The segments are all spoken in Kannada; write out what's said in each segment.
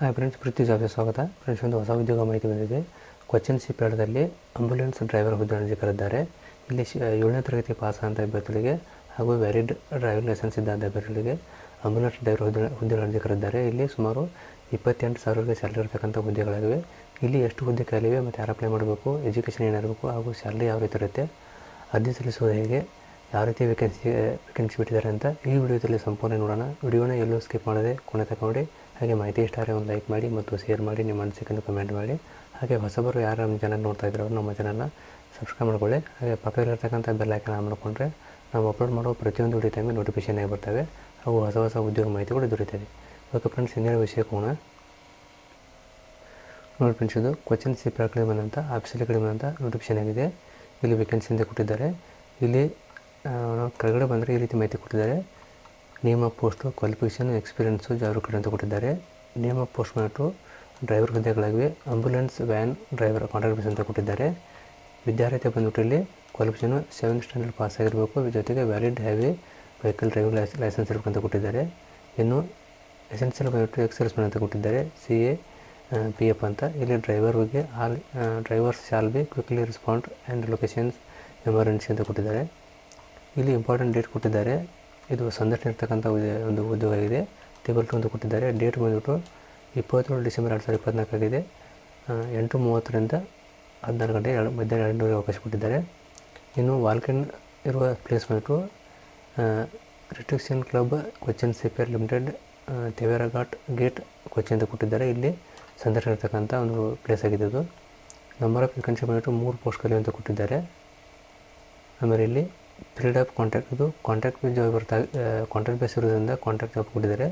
ಹಾಯ್ ಫ್ರೆಂಡ್ಸ್ ಪ್ರೀತಿ ಜಾಬ್ಗೆ ಸ್ವಾಗತ ಫ್ರೆಂಡ್ಸ್ ಒಂದು ಹೊಸ ಉದ್ಯೋಗ ಮಾಹಿತಿ ಬಂದಿದೆ. ಕೊಚ್ಚನ್ ಸಿಪ್ಯಾಡದಲ್ಲಿ ಆಂಬುಲೆನ್ಸ್ ಡ್ರೈವರ್ ಹುದ್ದೆ ಅರ್ಜಿ ಕರೆದಿದ್ದಾರೆ. ಇಲ್ಲಿ ಏಳನೇ ತರಗತಿ ಪಾಸ್ ಆದಂಥ ಅಭ್ಯರ್ಥಿಗಳಿಗೆ ಹಾಗೂ ವ್ಯಾಲಿಡ್ ಡ್ರೈವಿಂಗ್ ಲೈಸೆನ್ಸ್ ಇದ್ದ ಅಭ್ಯರ್ಥಿಗಳಿಗೆ ಆಂಬುಲೆನ್ಸ್ ಡ್ರೈವರ್ ಹುದ್ದೆ ಹುದ್ದೆ ಕರೆದಿದ್ದಾರೆ. ಇಲ್ಲಿ ಸುಮಾರು ಇಪ್ಪತ್ತೆಂಟು ಸಾವಿರಕ್ಕೆ ಸ್ಯಾಲ್ರಿ ಇರತಕ್ಕಂಥ ಹುದ್ದೆಗಳಾಗಿವೆ. ಇಲ್ಲಿ ಎಷ್ಟು ಹುದ್ದೆ ಖಾಲಿವೆ ಮತ್ತು ಯಾರು ಅಪ್ಲೈ ಮಾಡಬೇಕು ಎಜುಕೇಷನ್ ಏನಿರಬೇಕು ಹಾಗೂ ಸ್ಯಾಲ್ರಿ ಯಾವ ರೀತಿ ಇರುತ್ತೆ, ಅರ್ಜಿ ಸಲ್ಲಿಸುವುದು ಹೇಗೆ, ಯಾವ ರೀತಿ ವೇಕೆನ್ಸಿ ವೇಕೆನ್ಸಿ ಬಿಟ್ಟಿದ್ದಾರೆ ಅಂತ ಈ ವಿಡಿಯೋದಲ್ಲಿ ಸಂಪೂರ್ಣ ನೋಡೋಣ. ವಿಡಿಯೋನ ಎಲ್ಲೂ ಸ್ಕಿಪ್ ಮಾಡದೆ ಕೊನೆ ತಗೊಂಡು ಹಾಗೆ ಮಾಹಿತಿ ಇಷ್ಟ ಆದರೆ ಒಂದು ಲೈಕ್ ಮಾಡಿ ಮತ್ತು ಶೇರ್ ಮಾಡಿ, ನಿಮ್ಮ ಅನಿಸಿಕೆಯನ್ನು ಕಮೆಂಟ್ ಮಾಡಿ. ಹಾಗೆ ಹೊಸಬರು ಯಾರು ನಮ್ಮ ಚಾನಲ್ ನೋಡ್ತಾ ಇದ್ರು ನಮ್ಮ ಚಾನಲ್ನ ಸಬ್ಸ್ಕ್ರೈಬ್ ಮಾಡ್ಕೊಳ್ಳಿ. ಹಾಗೆ ಪಕ್ಕದಲ್ಲಿರ್ತಕ್ಕಂಥ ಬೆಲ್ ಐಕನ್ ಆನ್ ಮಾಡಿಕೊಂಡ್ರೆ ನಾವು ಅಪ್ಲೋಡ್ ಮಾಡೋ ಪ್ರತಿಯೊಂದು ವಿಡಿಯೋ ಟೈಮಿಗೆ ನೋಟಿಫಿಕೇಶನ್ ಆಗಿ ಬರ್ತವೆ. ಹಾಗೂ ಹೊಸ ಹೊಸ ಉದ್ಯೋಗ ಮಾಹಿತಿ ಕೂಡ ದೊರೀತದೆ ಓಕೆ ಫ್ರೆಂಡ್ಸ್ ಹಿಂದಿನ ವಿಷಯಕ್ಕೆ ಹೋಗೋಣ ನೋಡಿ ಫ್ರೆಂಡ್ಸ್ ಇದು ಕೊಚ್ಚಿನ್ ಸಿ ಕಡೆ ಬಂದಂಥ ಆಫೀಸಲ್ಲಿ ಕಡಿಮೆ ಬಂದಂಥ ನೋಟಿಫಿಕೇಶನ್ ಆಗಿದೆ. ಇಲ್ಲಿ ವೇಕೆನ್ಸಿ ಅಂತ ಕೊಟ್ಟಿದ್ದಾರೆ. ಇಲ್ಲಿ ಕೆಳಗಡೆ ಬಂದರೆ ಈ ರೀತಿ ಮಾಹಿತಿ ಕೊಟ್ಟಿದ್ದಾರೆ. Name of post qualification experience ಜಾಬ್ರು ಅಂತ ಕೊಟ್ಟಿದ್ದಾರೆ. ನೇಮ್ ಪೋಸ್ಟ್ ಬಂದ್ಬಿಟ್ಟು ಡ್ರೈವರ್ ಹುದ್ದೆಗಳಾಗಿವೆ. ಆಂಬುಲೆನ್ಸ್ ವ್ಯಾನ್ ಡ್ರೈವರ್ ಕಾಂಟ್ರಾಕ್ಟ್ ಅಂತ ಕೊಟ್ಟಿದ್ದಾರೆ. ವಿದ್ಯಾರ್ಥಿ ಬಂದ್ಬಿಟ್ಟು ಇಲ್ಲಿ ಕ್ವಾಲಿಫಿಕೇಷನು ಸೆವೆಂತ್ ಸ್ಟ್ಯಾಂಡರ್ಡ್ ಪಾಸ್ ಆಗಿರಬೇಕು ಜೊತೆಗೆ valid heavy vehicle driving lice licence ಇರಬೇಕಂತ ಕೊಟ್ಟಿದ್ದಾರೆ. ಇನ್ನು ಎಸೆನ್ಷಿಯಲ್ ಬಂದ್ಬಿಟ್ಟು ಎಕ್ಸರ್ಸ್ ಅಂತ ಕೊಟ್ಟಿದ್ದಾರೆ. ಸಿ ಎ ಪಿ ಎಫ್ ಅಂತ. ಇಲ್ಲಿ ಡ್ರೈವರ್ ಬಗ್ಗೆ all drivers shall be quickly respond and locations emergency ಅಂತ ಕೊಟ್ಟಿದ್ದಾರೆ. ಇಲ್ಲಿ ಇಂಪಾರ್ಟೆಂಟ್ ಡೇಟ್ ಕೊಟ್ಟಿದ್ದಾರೆ. ಇದು ಸಂದರ್ಶನ ಇರ್ತಕ್ಕಂಥ ಒಂದು ಉದ್ಯೋಗ ಆಗಿದೆ ಟೇಬಲ್ ಟು ಅಂತ ಕೊಟ್ಟಿದ್ದಾರೆ. ಡೇಟ್ ಬಂದ್ಬಿಟ್ಟು ಇಪ್ಪತ್ತೇಳು ಡಿಸೆಂಬರ್ ಎರಡು ಸಾವಿರದ ಇಪ್ಪತ್ನಾಲ್ಕಾಗಿದೆ ಎಂಟು ಮೂವತ್ತರಿಂದ ಹದಿನಾರು ಗಂಟೆ, ಎರಡು, ಮಧ್ಯಾಹ್ನ ಎರಡುವರೆ ಅವಕಾಶ ಕೊಟ್ಟಿದ್ದಾರೆ. ಇನ್ನು ವಾಲ್ಕನ್ ಇರುವ ಪ್ಲೇಸ್ ಬಂದ್ಬಿಟ್ಟು restriction club Cochin shipyard limited Thevaraghat gate Kochi ಅಂತ ಕೊಟ್ಟಿದ್ದಾರೆ. ಇಲ್ಲಿ ಸಂದರ್ಶನ ಇರ್ತಕ್ಕಂಥ ಒಂದು ಪ್ಲೇಸ್ ಆಗಿದೆ ಇದು ನಂಬರ್ ಆಫ್ ವೇಕೆನ್ಸಿ ಬಂದ್ಬಿಟ್ಟು ಮೂರು ಪೋಸ್ಟ್ಗಳಿವೆ ಅಂತ ಕೊಟ್ಟಿದ್ದಾರೆ. ಆಮೇಲೆ ಇಲ್ಲಿ ಪೀರಿಯಡ್ ಆಫ್ ಕಾಂಟ್ರಾಕ್ಟ್ ಇದು ಕಾಂಟ್ರಾಕ್ಟ್ ಬೇಸ್ ಜಾಬ್ ಬರ್ತಾ ಕಾಂಟ್ರಾಕ್ಟ್ ಬೇಸ್ ಇರೋದ್ರಿಂದ ಕಾಂಟ್ರಾಕ್ಟ್ ಜಾಬ್ ಕೊಟ್ಟಿದ್ದಾರೆ.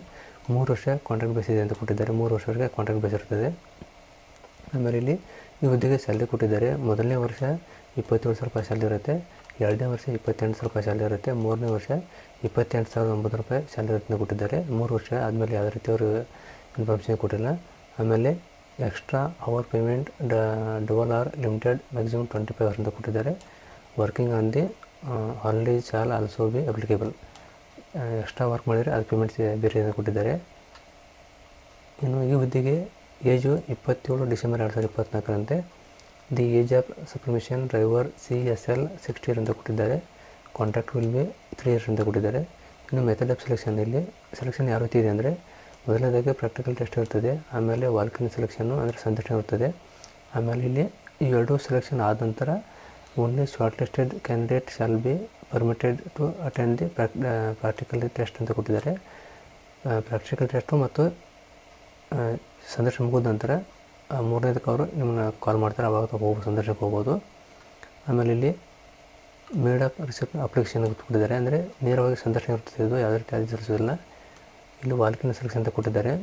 ಮೂರು ವರ್ಷ ಕಾಂಟ್ರಾಕ್ಟ್ ಬೇಸ್ ಇದೆ ಅಂತ ಕೊಟ್ಟಿದ್ದಾರೆ. ಮೂರು ವರ್ಷವರೆಗೆ ಕಾಂಟ್ರಾಕ್ಟ್ ಬೇಸ್ ಇರ್ತದೆ. ಆಮೇಲೆ ಇಲ್ಲಿ ಈ ಹುದ್ದೆಗೆ ಸ್ಯಾಲ್ರಿ ಕೊಟ್ಟಿದ್ದಾರೆ. ಮೊದಲನೇ ವರ್ಷ ಇಪ್ಪತ್ತೇಳು ಸಾವಿರ ರೂಪಾಯಿ ಸ್ಯಾಲ್ರಿ ಇರುತ್ತೆ. ಎರಡನೇ ವರ್ಷ ಇಪ್ಪತ್ತೆಂಟು ಸಾವಿರ ರೂಪಾಯಿ ಸ್ಯಾಲ್ರಿ ಇರುತ್ತೆ. ಮೂರನೇ ವರ್ಷ ಇಪ್ಪತ್ತೆಂಟು ಸಾವಿರದ ಒಂಬತ್ತು ರೂಪಾಯಿ ಸ್ಯಾಲ್ರಿ ಇರುತ್ತೆ ಕೊಟ್ಟಿದ್ದಾರೆ. ಮೂರು ವರ್ಷ ಆದಮೇಲೆ ಯಾವುದೇ ರೀತಿ ಅವರು ಇನ್ಫಾರ್ಮೇಷನ್ ಕೊಟ್ಟಿಲ್ಲ. ಆಮೇಲೆ extra hour payment double or limited maximum twenty five ಅಂತ ಕೊಟ್ಟಿದ್ದಾರೆ. Working on the holidays shall also be applicable extra work ಮಾಡಿದರೆ ಅದು ಪೇಮೆಂಟ್ ಬೇರೆ ಕೊಟ್ಟಿದ್ದಾರೆ. ಇನ್ನು ಈ ಹುದ್ದೆಗೆ ಏಜು ಇಪ್ಪತ್ತೇಳು ಡಿಸೆಂಬರ್ ಎರಡು ಸಾವಿರದ ಇಪ್ಪತ್ತ್ನಾಲ್ಕರಂತೆ the age of superannuation driver C S L sixty year ಅಂತ ಕೊಟ್ಟಿದ್ದಾರೆ. Contract will be three years ಅಂತ ಕೊಟ್ಟಿದ್ದಾರೆ. ಇನ್ನು ಮೆಥಡ್ ಆಫ್ ಸೆಲೆಕ್ಷನ್ ಇಲ್ಲಿ ಸೆಲೆಕ್ಷನ್ ಯಾವ ರೀತಿ ಇದೆ ಅಂದರೆ, ಮೊದಲನೇದಾಗಿ ಪ್ರಾಕ್ಟಿಕಲ್ ಟೆಸ್ಟ್ ಇರ್ತದೆ, ಆಮೇಲೆ ವಾಲ್ಕಿನ್ ಸೆಲೆಕ್ಷನ್ನು ಅಂದರೆ ಸಂದರ್ಶನ ಇರ್ತದೆ. ಆಮೇಲೆ ಇಲ್ಲಿ ಈ ಎರಡು ಸೆಲೆಕ್ಷನ್ ಆದ ನಂತರ only shortlisted candidate candidate be permitted to attend the practical test ಅಂತ ಕೊಟ್ಟಿದ್ದಾರೆ. ಪ್ರಾಕ್ಟಿಕಲ್ ಟೆಸ್ಟು ಮತ್ತು ಸಂದರ್ಶನ ಮುಗಿದ ನಂತರ ಮೂರನೇದಕ್ಕೆ ಅವರು ನಿಮ್ಮನ್ನ ಕಾಲ್ ಮಾಡ್ತಾರೆ. ಅವಾಗ ಹೋಗ್ಬೋದು, ಸಂದರ್ಶನಕ್ಕೆ ಹೋಗ್ಬೋದು. ಆಮೇಲೆ ಇಲ್ಲಿ ಮೇಡ್ ಅಪ್ ರಿಸಿಪ್ಟ್ ಅಪ್ಲಿಕೇಶನ್ ಕೊಟ್ಟಿದ್ದಾರೆ. ಅಂದರೆ ನೇರವಾಗಿ ಸಂದರ್ಶನ ಇರ್ತದೆ ಇದು, ಯಾವುದೇ ರೀತಿ ಅದು ಇಲ್ಲಿ ವಾಲ್ಕಿನ ಸೆಲೆಕ್ಷನ್ ಅಂತ ಕೊಟ್ಟಿದ್ದಾರೆ.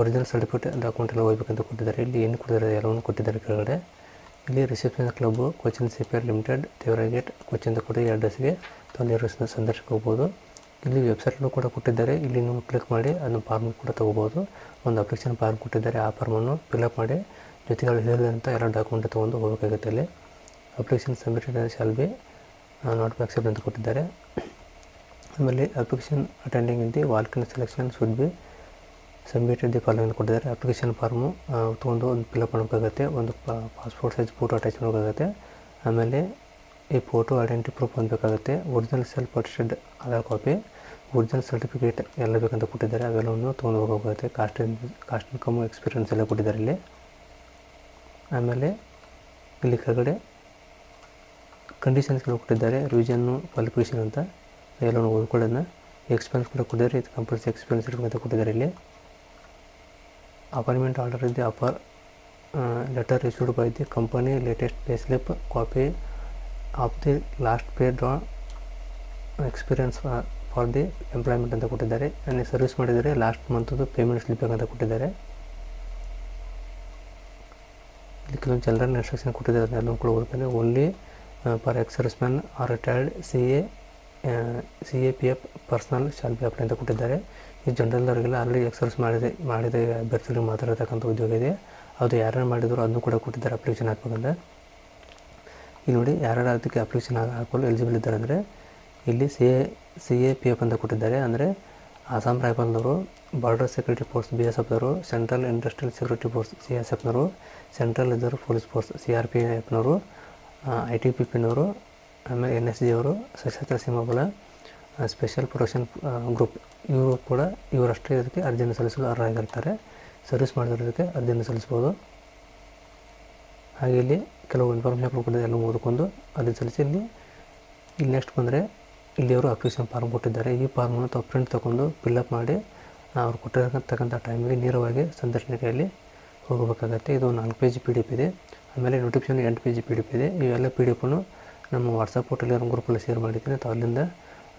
ಒರಿಜಿನಲ್ ಸರ್ಟಿಫಿಕೇಟ್ ಡಾಕ್ಯುಮೆಂಟ್ ಎಲ್ಲ ಹೋಗ್ಬೇಕಂತ ಕೊಟ್ಟಿದ್ದಾರೆ. ಇಲ್ಲಿ ಏನು ಕೊಟ್ಟಿದ್ದಾರೆ, ಎಲ್ಲವನ್ನು ಕೊಟ್ಟಿದ್ದಾರೆ ಕೆಳಗಡೆ ಇಲ್ಲಿ reception club Cochin or limited ದೇವರಾಗೇಟ್ Cochin ಅಂತ ಈ ಅಡ್ರೆಸ್ಗೆ ತೊಂದರೆ ಸಂದರ್ಶನಕ್ಕೆ ಹೋಗ್ಬೋದು. ಇಲ್ಲಿ ವೆಬ್ಸೈಟ್ನೂ ಕೂಡ ಕೊಟ್ಟಿದ್ದಾರೆ. ಇಲ್ಲಿ ನೀವು ಕ್ಲಿಕ್ ಮಾಡಿ ಅದನ್ನು ಫಾರ್ಮ್ ಕೂಡ ತೊಗೋಬೋದು. ಒಂದು ಅಪ್ಲಿಕೇಶನ್ ಫಾರ್ಮ್ ಕೊಟ್ಟಿದ್ದಾರೆ. ಆ ಫಾರ್ಮನ್ನು ಫಿಲಪ್ ಮಾಡಿ ಜೊತೆಗೆ ಅವ್ರು ಹೇಳಿದಂಥ ಎಲ್ಲ ಡಾಕ್ಯುಮೆಂಟ್ ತೊಗೊಂಡು ಹೋಗಬೇಕಾಗುತ್ತೆ ಇಲ್ಲಿ application submitted shall be not be ಅಂತ ಕೊಟ್ಟಿದ್ದಾರೆ. ಆಮೇಲೆ application attending in the walk in selection should be submitted the following ಕೊಟ್ಟಿದ್ದಾರೆ ಅಪ್ಲಿಕೇಶನ್ ಫಾರ್ಮು ತೊಗೊಂಡು ಒಂದು ಫಿಲಪ್ ಮಾಡಬೇಕಾಗತ್ತೆ ಒಂದು ಪಾಸ್ಪೋರ್ಟ್ ಸೈಜ್ ಫೋಟೋ ಅಟ್ಯಾಚ್ ಮಾಡಬೇಕಾಗತ್ತೆ ಆಮೇಲೆ ಈ photo identity proof ಹೊಂದಬೇಕಾಗುತ್ತೆ original self attested Aadhaar copy original certificate ಎಲ್ಲ ಬೇಕಂತ ಕೊಟ್ಟಿದ್ದಾರೆ. ಅವೆಲ್ಲವನ್ನು ತೊಗೊಂಡು ಹೋಗಬೇಕಾಗುತ್ತೆ ಕಾಸ್ಟ್ ಕಾಸ್ಟ್ ಇನ್ಕಮ್ ಎಕ್ಸ್ಪೀರಿಯನ್ಸ್ ಎಲ್ಲ ಕೊಟ್ಟಿದ್ದಾರೆ ಇಲ್ಲಿ. ಆಮೇಲೆ ಇಲ್ಲಿ ಕೆಳಗಡೆ ಕಂಡೀಷನ್ಸ್ಗಳು ಕೊಟ್ಟಿದ್ದಾರೆ. ರಿವಿಷನ್ನು ಕ್ವಾಲಿಫಿಕೇಷನ್ ಅಂತ. ಎಲ್ಲವನ್ನು ಓದ್ಕೊಳ್ಳೋದನ್ನ. ಎಕ್ಸ್ಪೀರಿಯನ್ಸ್ ಕೂಡ ಕೊಟ್ಟಿದ್ದಾರೆ. ಇದು ಕಂಪಲ್ಸರಿ ಎಕ್ಸ್ಪೀರಿಯನ್ಸ್ ಇರಬೇಕು ಅಂತ ಕೊಟ್ಟಿದ್ದಾರೆ ಇಲ್ಲಿ. ಅಪಾಯಿಂಟ್ಮೆಂಟ್ ಆರ್ಡರ್ ಇದೆ, offer letter issued by the company latest pay slip copy of the last pay draw experience for the employment ಅಂತ ಕೊಟ್ಟಿದ್ದಾರೆ. ಅಲ್ಲಿ ಸರ್ವಿಸ್ ಮಾಡಿದರೆ ಲಾಸ್ಟ್ ಮಂತದ್ದು ಪೇಮೆಂಟ್ ಸ್ಲಿಪ್ ಅಂತ ಕೊಟ್ಟಿದ್ದಾರೆ. ಇಲ್ಲಿ ಕೆಲವೊಂದು ಜನರಲ್ ಇನ್ಸ್ಟ್ರಕ್ಷನ್ ಕೊಟ್ಟಿದ್ದಾರೆ ಅದನ್ನೆಲ್ಲ ಕೂಡ ಓದ್ತಾನೆ only for ex service man or retired C A C A P F personnel shall be apply ಅಂತ ಕೊಟ್ಟಿದ್ದಾರೆ. ಈ ಜನರಲ್ದವರಿಗೆಲ್ಲ ಆಲ್ರೆಡಿ ಎಕ್ಸರ್ಸ್ ಮಾಡಿದೆ, ಮಾಡಿದ ಅಭ್ಯರ್ಥಿಗಳಿಗೆ ಮಾತಾಡತಕ್ಕಂಥ ಉದ್ಯೋಗ ಇದೆ. ಅದು ಯಾರ್ಯಾರು ಮಾಡಿದ್ರು ಅದನ್ನು ಕೂಡ ಕೊಟ್ಟಿದ್ದಾರೆ ಅಪ್ಲಿಕೇಶನ್ ಹಾಕ್ಬೇಕಂದ್ರೆ ಇಲ್ಲಿ ನೋಡಿ ಯಾರ್ಯಾರು ಅದಕ್ಕೆ ಅಪ್ಲಿಕೇಶನ್ ಹಾಕಲು ಎಲಿಜಿಬಲ್ ಇದ್ದಾರೆ ಅಂದರೆ ಇಲ್ಲಿ C A C A P F ಅಂತ ಕೊಟ್ಟಿದ್ದಾರೆ. ಅಂದರೆ Assam ರೈಫಲ್ನವರು border security force B S ಎಫ್ನವರು central industrial security force C S ಎಫ್ನವರು central reserve police force C R P ಎಫ್ನವರು I T P ಪಿನವರು ಆಮೇಲೆ ಎನ್ ಎಸ್ ಜಿ ಅವರು ಸಶಸ್ತ್ರ ಸೀಮಾ ಬಲ ಸ್ಪೆಷಲ್ ಪ್ರೊಡಕ್ಷನ್ ಗ್ರೂಪ್ ಇವರು ಕೂಡ ಇವರಷ್ಟೇ ಇದಕ್ಕೆ ಅರ್ಜಿಯನ್ನು ಸಲ್ಲಿಸಲು ಅರ್ಹರಾಗಿರ್ತಾರೆ. ಸರ್ವಿಸ್ ಮಾಡಿದವರಿಗೆ ಅರ್ಜಿಯನ್ನು ಸಲ್ಲಿಸ್ಬೋದು ಹಾಗೆ ಇಲ್ಲಿ ಕೆಲವು ಇನ್ಫಾರ್ಮೇಷನ್ ಕೊಟ್ಟಿದ್ದಾರೆ ಎಲ್ಲ ಓದ್ಕೊಂಡು ಅದನ್ನು ಸಲ್ಲಿಸಿ. ಇಲ್ಲಿ ಇಲ್ಲಿ ನೆಕ್ಸ್ಟ್ ಬಂದರೆ ಇಲ್ಲಿ ಅವರು ಅಪ್ಲಿಕೇಶನ್ ಫಾರ್ಮ್ ಕೊಟ್ಟಿದ್ದಾರೆ. ಈ ಫಾರ್ಮನ್ನು ತಾವು ಪ್ರಿಂಟ್ ತೊಗೊಂಡು ಫಿಲ್ಅಪ್ ಮಾಡಿ ಅವ್ರು ಕೊಟ್ಟಿರತಕ್ಕಂಥ ಟೈಮಿಗೆ ನೇರವಾಗಿ ಸಂದರ್ಶನಕ್ಕೆ ಹೋಗಬೇಕಾಗತ್ತೆ. ಇದು ನಾಲ್ಕು ಪೇಜ್ ಪಿ ಡಿ ಎಫ್ ಇದೆ. ಆಮೇಲೆ ನೋಟಿಫಿಕೇಶನ್ ಎಂಟು ಪೇಜ್ ಪಿ ಡಿ ಎಫ್ ಇದೆ. ಇವೆಲ್ಲ ಪಿ ಡಿ ಎಫನ್ನು ನಮ್ಮ ವಾಟ್ಸಪ್ ಟೆಲಿಗ್ರಾಮ್ ಗ್ರೂಪಲ್ಲಿ ಶೇರ್ ಮಾಡಿದ್ದೀನಿ. ತಾವು ಅಲ್ಲಿಂದ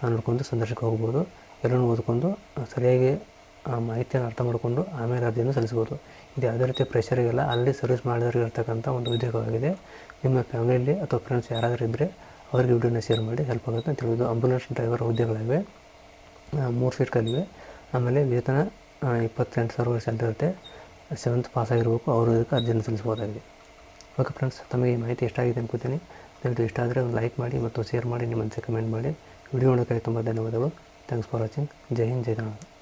ನೋಡ್ಕೊಂಡು ಸಂದರ್ಶಕ್ಕೆ ಹೋಗ್ಬೋದು. ಎಲ್ಲನೂ ಓದ್ಕೊಂಡು ಸರಿಯಾಗಿ, ಆ, ಮಾಹಿತಿಯನ್ನು ಅರ್ಥ ಮಾಡಿಕೊಂಡು ಆಮೇಲೆ ಅರ್ಜಿಯನ್ನು ಸಲ್ಲಿಸ್ಬೋದು. ಇದು ಯಾವುದೇ ರೀತಿಯ ಪ್ರೆಷರಿಗೆಲ್ಲ ಅಲ್ಲಿ ಸರ್ವಿಸ್ ಮಾಡಿದವರಿಗೆ ಇರ್ತಕ್ಕಂಥ ಒಂದು ಉದ್ಯೋಗವಾಗಿದೆ. ನಿಮ್ಮ ಫ್ಯಾಮಿಲಿಯಲ್ಲಿ ಅಥವಾ ಫ್ರೆಂಡ್ಸ್ ಯಾರಾದರೂ ಇದ್ದರೆ ಅವರಿಗೆ ವಿಡಿಯೋನ ಶೇರ್ ಮಾಡಿ ಹೆಲ್ಪ್ ಆಗುತ್ತೆ ಅಂತ ತಿಳಿದು ಆಂಬುಲೆನ್ಸ್ ಡ್ರೈವರ್ ಹುದ್ದೆಗಳಿವೆ ಮೂರು ಸೀಟ್ಗಳಿವೆ ಆಮೇಲೆ ವೇತನ ಇಪ್ಪತ್ತೆಂಟು ಸಾವಿರ ಸ್ಯಾಲ್ರಿ ಇರುತ್ತೆ. ಸೆವೆಂತ್ ಪಾಸ್ ಆಗಿರಬೇಕು. ಅವರು ಇದಕ್ಕೆ ಅರ್ಜಿಯನ್ನು ಸಲ್ಲಿಸ್ಬೋದಾಗಿದೆ ಓಕೆ ಫ್ರೆಂಡ್ಸ್ ತಮಗೆ ಈ ಮಾಹಿತಿ ಎಷ್ಟಾಗಿದೆ ಅನ್ಕೋತೀನಿ. ದಯವಿಟ್ಟು ಇಷ್ಟ ಆದರೆ ಒಂದು ಲೈಕ್ ಮಾಡಿ ಮತ್ತು ಶೇರ್ ಮಾಡಿ, ನಿಮ್ಮ ಅನಿಸಿಕೆ ಕಮೆಂಟ್ ಮಾಡಿ. ವಿಡಿಯೋ ನೋಡೋಕ್ಕೆ ತುಂಬ ಧನ್ಯವಾದಗಳು. ಥ್ಯಾಂಕ್ಸ್ ಫಾರ್ ವಾಚಿಂಗ್ ಜೈ ಹಿಂದ್ ಜೈ ಕನ್ನಡ